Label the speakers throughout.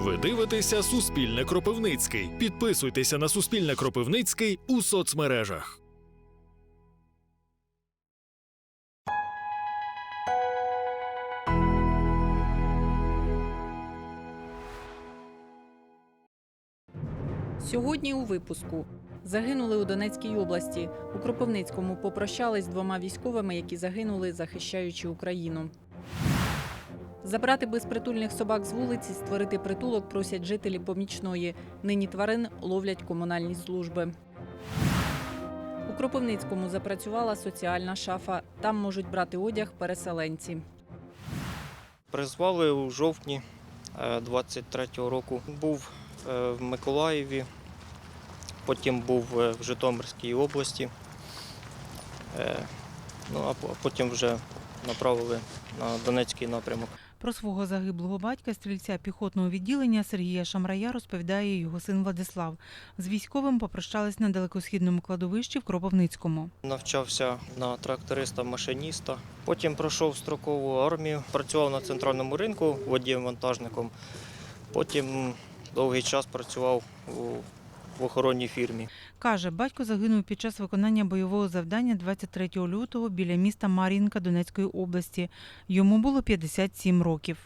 Speaker 1: Ви дивитеся Суспільне Кропивницький. Підписуйтеся на Суспільне Кропивницький у соцмережах.
Speaker 2: Сьогодні у випуску загинули у Донецькій області. У Кропивницькому попрощались з двома військовими, які загинули, захищаючи Україну. Забрати безпритульних собак з вулиці, створити притулок просять жителі помічної. Нині тварин ловлять комунальні служби. У Кропивницькому запрацювала соціальна шафа. Там можуть брати одяг переселенці.
Speaker 3: Призвали у жовтні 23-го року. Був е, в Миколаєві, потім був е, в Житомирській області. Е, Ну, а потім вже направили на Донецький напрямок.
Speaker 4: Про свого загиблого батька, стрільця піхотного відділення Сергія Шамрая, розповідає його син Владислав. З військовим попрощались на далекосхідному кладовищі в Кропивницькому.
Speaker 3: Навчався на тракториста-машиніста. Потім пройшов строкову армію, працював на центральному ринку водієм-вантажником. Потім довгий час працював у, в охоронній фірмі.
Speaker 4: Каже, батько загинув під час виконання бойового завдання 23 лютого біля міста Мар'їнка Донецької області. Йому було 57 років.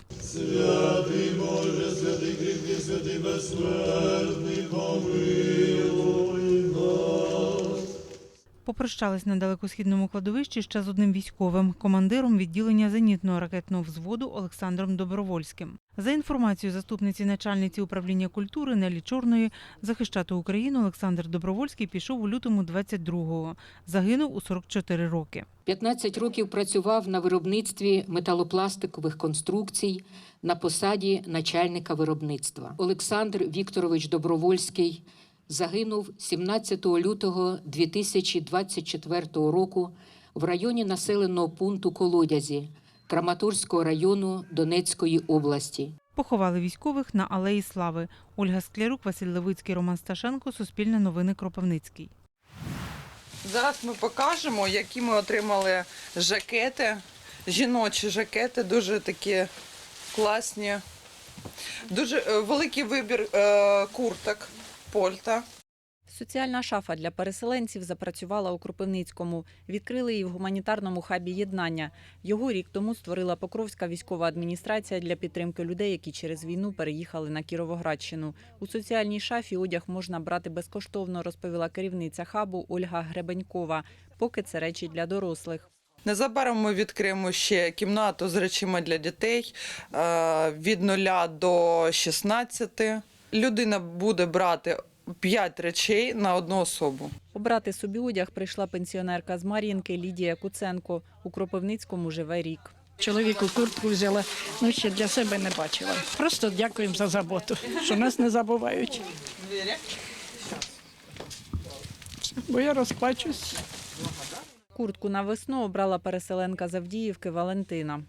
Speaker 4: Попрощались на далекосхідному кладовищі ще з одним військовим, командиром відділення зенітного ракетного взводу Олександром Добровольським. За інформацією заступниці начальниці управління культури Нелі Чорної, захищати Україну Олександр Добровольський пішов у лютому 22-го. Загинув у 44 роки.
Speaker 5: 15 років працював на виробництві металопластикових конструкцій на посаді начальника виробництва. Олександр Вікторович Добровольський загинув 17 лютого 2024 року в районі населеного пункту Колодязі Краматорського району Донецької області.
Speaker 4: Поховали військових на Алеї Слави. Ольга Склярук, Василь Левицький, Роман Сташенко, Суспільне новини Кропивницький.
Speaker 6: Зараз ми покажемо, які ми отримали жакети. Жіночі жакети, дуже такі класні. Дуже е, великий вибір е, курток, польта.
Speaker 2: Соціальна шафа для переселенців запрацювала у Кропивницькому. Відкрили її в гуманітарному хабі єднання. Його рік тому створила Покровська військова адміністрація для підтримки людей, які через війну переїхали на Кіровоградщину. У соціальній шафі одяг можна брати безкоштовно, розповіла керівниця хабу Ольга Гребенькова. Поки це речі для дорослих.
Speaker 6: Незабаром ми відкриємо ще кімнату з речима для дітей е, від 0 до 16. Людина буде брати 5 речей на одну особу.
Speaker 2: Обрати собі одяг прийшла пенсіонерка з Мар'їнки Лідія Куценко. У Кропивницькому живе рік.
Speaker 7: Чоловіку куртку взяла, ну ще для себе не бачила. Просто дякуємо за заботу, що нас не забувають. Бо я розплачусь.
Speaker 2: Куртку на весну обрала переселенка з Авдіївки Валентина.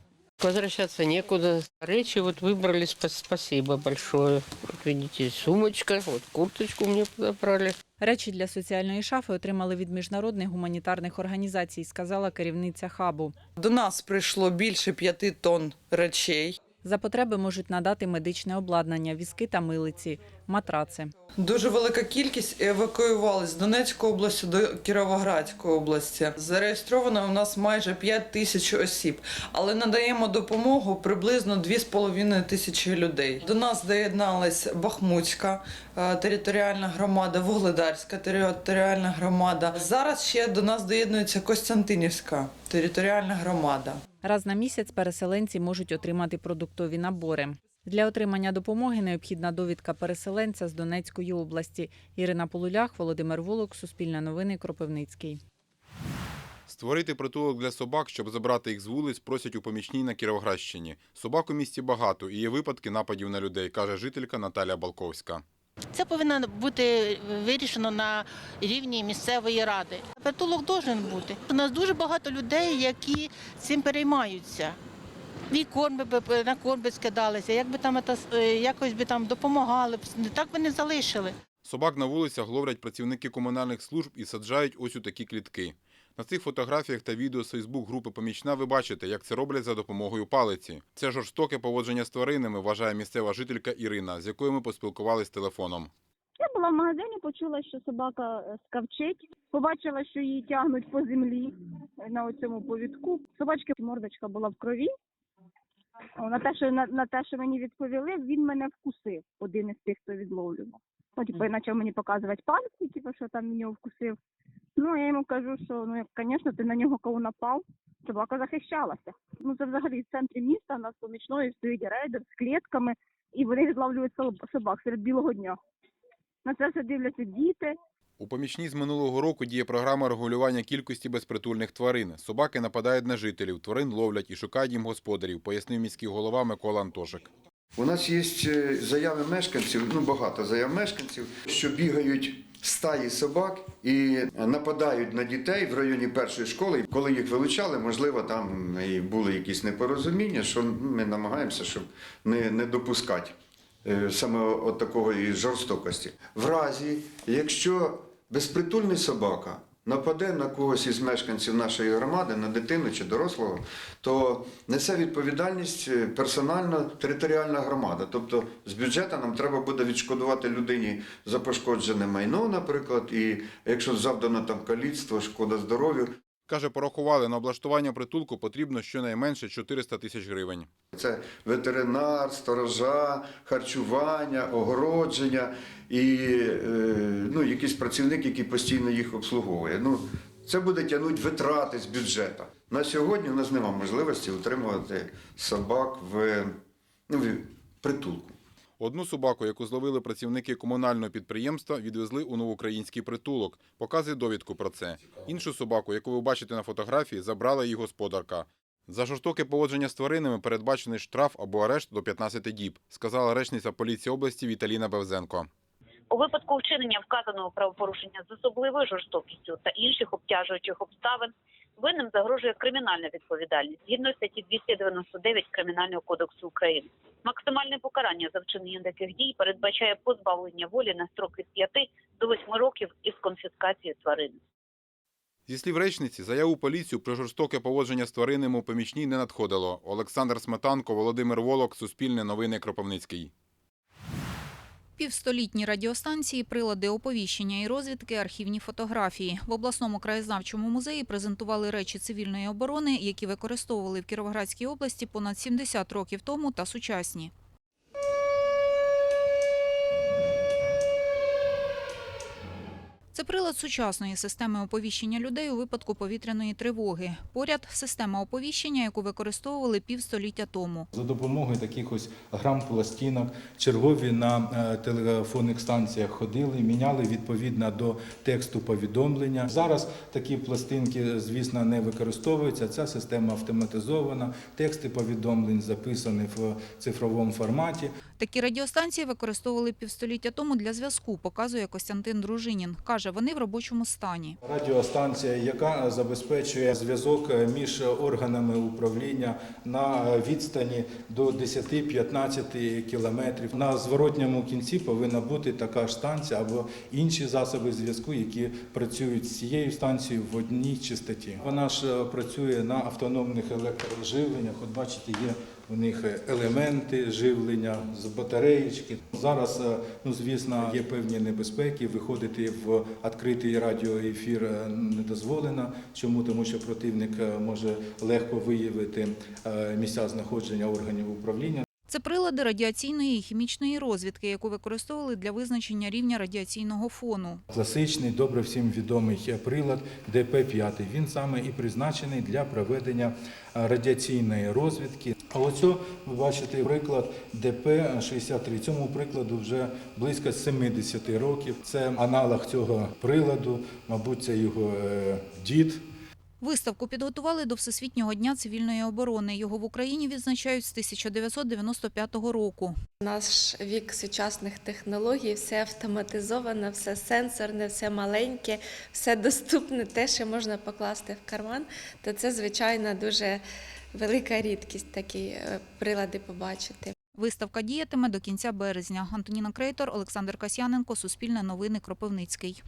Speaker 8: Возвращаться некуда. Речи вот выбрали, спа- спасибо большое. Вот видите, сумочка, вот курточку мне подобрали.
Speaker 2: Речі для соціальної шафи отримали від міжнародних гуманітарних організацій, сказала керівниця хабу.
Speaker 6: До нас прийшло більше п'яти тонн речей.
Speaker 2: За потреби можуть надати медичне обладнання, візки та милиці, матраци.
Speaker 6: Дуже велика кількість евакуювалась з Донецької області до Кіровоградської області. Зареєстровано у нас майже 5 тисяч осіб, але надаємо допомогу приблизно 2,5 тисячі людей. До нас доєдналась Бахмутська е, територіальна громада, Вугледарська територіальна громада. Зараз ще до нас доєднується Костянтинівська територіальна громада.
Speaker 2: Раз на місяць переселенці можуть отримати продуктові набори. Для отримання допомоги необхідна довідка переселенця з Донецької області. Ірина Полулях, Володимир Волок, Суспільне новини, Кропивницький.
Speaker 9: Створити притулок для собак, щоб забрати їх з вулиць, просять у помічній на Кіровоградщині. Собак у місті багато і є випадки нападів на людей, каже жителька Наталя Балковська.
Speaker 10: Це повинно бути вирішено на рівні місцевої ради. Притулок должен бути. У нас дуже багато людей, які цим переймаються. І корми би на корм би скидалися, як би там е, якось би там допомагали, б, так би не залишили.
Speaker 9: Собак на вулицях ловлять працівники комунальних служб і саджають ось у такі клітки. На цих фотографіях та відео з Фейсбук групи Помічна ви бачите, як це роблять за допомогою палиці. Це жорстоке поводження з тваринами, вважає місцева жителька Ірина, з якою ми поспілкувалися телефоном.
Speaker 11: Я була в магазині, почула, що собака е, скавчить. Побачила, що її тягнуть по землі е, на цьому повідку. Собачки мордочка була в крові. На те, що на, на те, що мені відповіли, він мене вкусив, один із тих, хто відловлював. Ну, типу, почав мені показувати пальці, типу, що там він його вкусив. Ну, я йому кажу, що ну, звісно, ти на нього коли напав, собака захищалася. Ну, це взагалі в центрі міста, у нас помічною стоїть рейдер з клітками, і вони відловлюють собак серед білого дня. На це все дивляться діти.
Speaker 9: У помічній з минулого року діє програма регулювання кількості безпритульних тварин. Собаки нападають на жителів, тварин ловлять і шукають їм господарів, пояснив міський голова Микола Антошик.
Speaker 12: У нас є е, заяви мешканців, ну багато заяв мешканців, що бігають стаї собак і нападають на дітей в районі першої школи. Коли їх вилучали, можливо, там і були якісь непорозуміння, що ми намагаємося, щоб не, не допускати е, саме от такої жорстокості. В разі, якщо безпритульний собака нападе на когось із мешканців нашої громади, на дитину чи дорослого, то несе відповідальність е, персональна територіальна громада. Тобто з бюджету нам треба буде відшкодувати людині за пошкоджене майно, наприклад, і якщо завдано там каліцтво, шкода здоров'ю.
Speaker 9: Каже, порахували на облаштування притулку потрібно щонайменше 400 тисяч гривень.
Speaker 12: Це ветеринар, сторожа, харчування, огородження і е, ну, якийсь працівник, який постійно їх обслуговує. Ну, це буде тягнути витрати з бюджету. На сьогодні у нас немає можливості утримувати собак в, ну, в притулку.
Speaker 9: Одну собаку, яку зловили працівники комунального підприємства, відвезли у новоукраїнський притулок. Показує довідку про це. Іншу собаку, яку ви бачите на фотографії, забрала її господарка. За жорстоке поводження з тваринами передбачений штраф або арешт до 15 діб, сказала речниця поліції області Віталіна Бевзенко.
Speaker 11: У випадку вчинення вказаного правопорушення з особливою жорстокістю та інших обтяжуючих обставин винним загрожує кримінальна відповідальність згідно статті 299 Кримінального кодексу України. Максимальне покарання за вчинення таких дій передбачає позбавлення волі на строк від 5 до 8 років із конфіскацією тварини.
Speaker 9: Зі слів речниці, заяву поліцію про жорстоке поводження з тваринами у помічній не надходило. Олександр Сметанко, Володимир Волок, Суспільне новини Кропивницький.
Speaker 13: Півстолітні радіостанції, прилади оповіщення і розвідки, архівні фотографії. В обласному краєзнавчому музеї презентували речі цивільної оборони, які використовували в Кіровоградській області понад 70 років тому та сучасні. Прилад сучасної системи оповіщення людей у випадку повітряної тривоги. Поряд система оповіщення, яку використовували півстоліття тому.
Speaker 14: За допомогою таких ось грам пластинок чергові на е, телефонних станціях ходили, міняли відповідно до тексту повідомлення. Зараз такі пластинки, звісно, не використовуються. Ця система автоматизована, тексти повідомлень записані в цифровому форматі.
Speaker 13: Такі радіостанції використовували півстоліття тому для зв'язку, показує Костянтин Дружинін. Каже, вони в робочому стані.
Speaker 14: Радіостанція, яка забезпечує зв'язок між органами управління на відстані до 10-15 кілометрів. На зворотньому кінці повинна бути така ж станція або інші засоби зв'язку, які працюють з цією станцією в одній частоті. Вона ж працює на автономних електроживленнях. От бачите, є у них елементи живлення з батареїчки. Зараз, е, ну звісно, є певні небезпеки. Виходити в відкритий радіоефір е, не дозволено. Чому? Тому що противник е, може легко виявити місця знаходження органів управління.
Speaker 13: Це прилади радіаційної і хімічної розвідки, яку використовували для визначення рівня радіаційного фону.
Speaker 14: Класичний, добре всім відомий прилад ДП-5. Він саме і призначений для проведення е, радіаційної розвідки. А оцю ви бачите приклад ДП-63. Цьому прикладу вже близько 70 років. Це аналог цього приладу, мабуть, це його е, дід.
Speaker 13: Виставку підготували до Всесвітнього дня цивільної оборони. Його в Україні відзначають з 1995 року.
Speaker 11: Наш вік сучасних технологій, все автоматизовано, все сенсорне, все маленьке, все доступне, те, що можна покласти в карман, то це, звичайно, дуже велика рідкість такі е, прилади побачити.
Speaker 13: Виставка діятиме до кінця березня. Антоніна Крейтор, Олександр Касьяненко, Суспільне новини, Кропивницький.